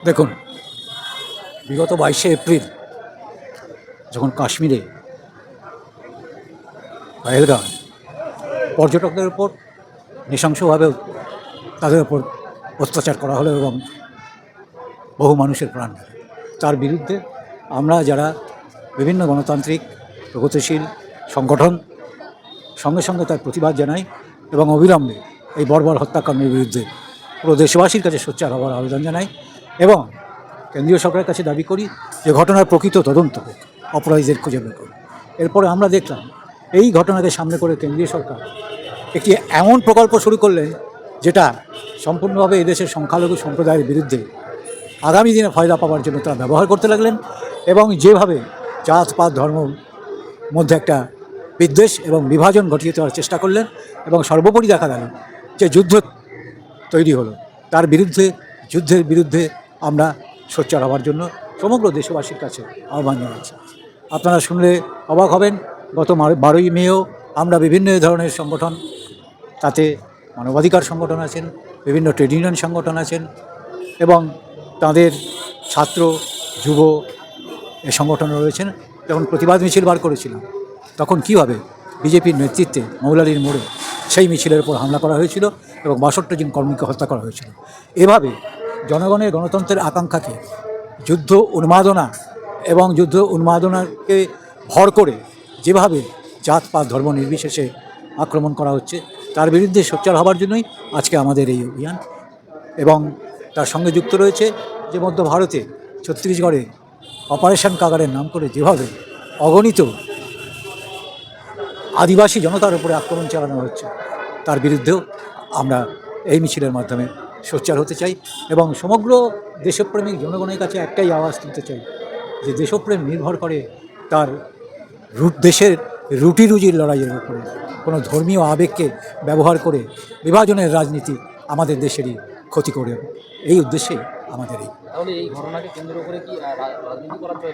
দেখুন, বিগত বাইশে এপ্রিল যখন কাশ্মীরে পহেলগাঁও পর্যটকদের উপর নৃশংসভাবে তাদের উপর অত্যাচার করা হলো এবং বহু মানুষের প্রাণ তার বিরুদ্ধে আমরা যারা বিভিন্ন গণতান্ত্রিক, প্রগতিশীল সংগঠন, সঙ্গে সঙ্গে তার প্রতিবাদ জানাই এবং অবিলম্বে এই বর্বর হত্যাকাণ্ডের বিরুদ্ধে পুরো দেশবাসীর কাছে সোচ্চার হওয়ার আবেদন জানাই। এবং কেন্দ্রীয় সরকারের কাছে দাবি করি যে ঘটনার প্রকৃত তদন্ত হোক, অপরাধীদের খুঁজে বের করুন এরপরে আমরা দেখলাম, এই ঘটনাকে সামনে করে কেন্দ্রীয় সরকার একটি এমন প্রকল্প শুরু করলেন যেটা সম্পূর্ণভাবে এদেশের সংখ্যালঘু সম্প্রদায়ের বিরুদ্ধে আগামী দিনে ফয়দা পাওয়ার জন্য তারা ব্যবহার করতে লাগলেন এবং যেভাবে জাত পাত ধর্ম মধ্যে একটা বিদ্বেষ এবং বিভাজন ঘটিয়ে দেওয়ার চেষ্টা করলেন এবং সর্বোপরি দেখা গেল যে যুদ্ধ তৈরি হলো। তার বিরুদ্ধে, যুদ্ধের বিরুদ্ধে আমরা সোচ্চার হওয়ার জন্য সমগ্র দেশবাসীর কাছে আহ্বান জানাচ্ছি। আপনারা শুনলে অবাক হবেন, গত বারোই মেও আমরা বিভিন্ন ধরনের সংগঠন, তাতে মানবাধিকার সংগঠন আছেন, বিভিন্ন ট্রেড ইউনিয়ন সংগঠন আছেন এবং তাদের ছাত্র, যুব এ সংগঠন রয়েছেন। যখন প্রতিবাদ মিছিল বার করেছিলাম, তখন কীভাবে বিজেপির নেতৃত্বে মৌলালির মোড়ে সেই মিছিলের উপর হামলা করা হয়েছিল এবং বাষট্টি জন কর্মীকে হত্যা করা হয়েছিল। এভাবে জনগণের গণতন্ত্রের আকাঙ্ক্ষাকে যুদ্ধ উন্মাদনা এবং যুদ্ধ উন্মাদনাকে ভর করে যেভাবে জাতপাত ধর্ম নির্বিশেষে আক্রমণ করা হচ্ছে, তার বিরুদ্ধে সোচ্চার হবার জন্যই আজকে আমাদের এই অভিযান। এবং তার সঙ্গে যুক্ত রয়েছে যে মধ্য ভারতে ছত্তিশগড়ে অপারেশন কাগারের নাম করে যেভাবে অগণিত আদিবাসী জনতার উপরে আক্রমণ চালানো হচ্ছে, তার বিরুদ্ধেও আমরা এই মিছিলের মাধ্যমে সোচ্চার হতে চাই এবং সমগ্র দেশপ্রেমিক জনগণের কাছে একটাই আওয়াজ তুলতে চাই যে দেশপ্রেম নির্ভর করে তার রুট দেশের রুটি রুজির লড়াইয়ের উপরে। কোনো ধর্মীয় আবেগকে ব্যবহার করে বিভাজনের রাজনীতি আমাদের দেশেরই ক্ষতি করে। এই উদ্দেশ্যে আমাদের এই।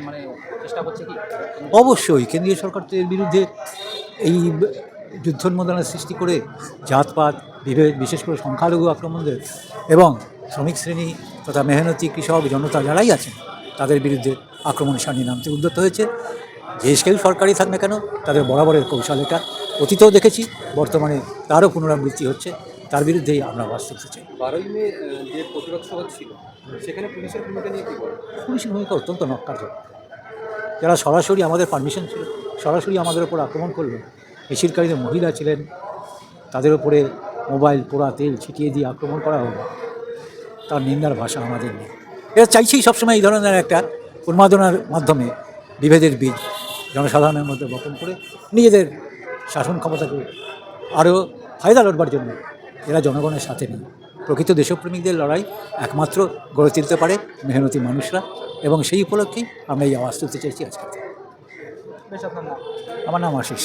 মানে অবশ্যই। কেন্দ্রীয় সরকার তো এর বিরুদ্ধে এই যুদ্ধোন্মোদনের সৃষ্টি করে জাতপাত বিভেদ বিশেষ করে সংখ্যালঘু আক্রমণদের এবং শ্রমিক শ্রেণি তথা মেহনতি কৃষক জনতা যারাই আছেন তাদের বিরুদ্ধে আক্রমণ সানি নামতে উদ্যত হয়েছে। যে কেউ সরকারি থাক না কেন তাদের বরাবরের কৌশল এটা। অতীতেও দেখেছি বর্তমানে তারও পুনরাবৃত্তি হচ্ছে তার বিরুদ্ধেই আমরা আওয়াজ তুলতে চাই। বারোই মে যে প্রতিরোধ সভা ছিল সেখানে পুলিশের ভূমিকা নিয়ে কি বলেন? পুলিশের ভূমিকা অত্যন্ত নক্কারজনক। যারা সরাসরি আমাদের পারমিশন ছিল সরাসরি আমাদের ওপর আক্রমণ করল। মিছিলকারীদের মহিলা ছিলেন, তাদের উপরে মোবাইল, পোড়া তেল ছিটিয়ে দিয়ে আক্রমণ করা হলো। তার নিন্দার ভাষা আমাদের নেই। এরা চাইছেই সবসময় এই ধরনের একটা উন্মাদনার মাধ্যমে বিভেদের বীজ জনসাধারণের মধ্যে বপন করে নিজেদের শাসন ক্ষমতাকে আরও ফায়দা লড়বার জন্য এরা জনগণের সাথে নেই। প্রকৃত দেশপ্রেমিকদের লড়াই একমাত্র গড়ে তুলতে পারে মেহনতি মানুষরা এবং সেই উপলক্ষেই আমরা এই আওয়াজ তুলতে চাইছি আজকে আপনার নাম? আমার নাম আশিস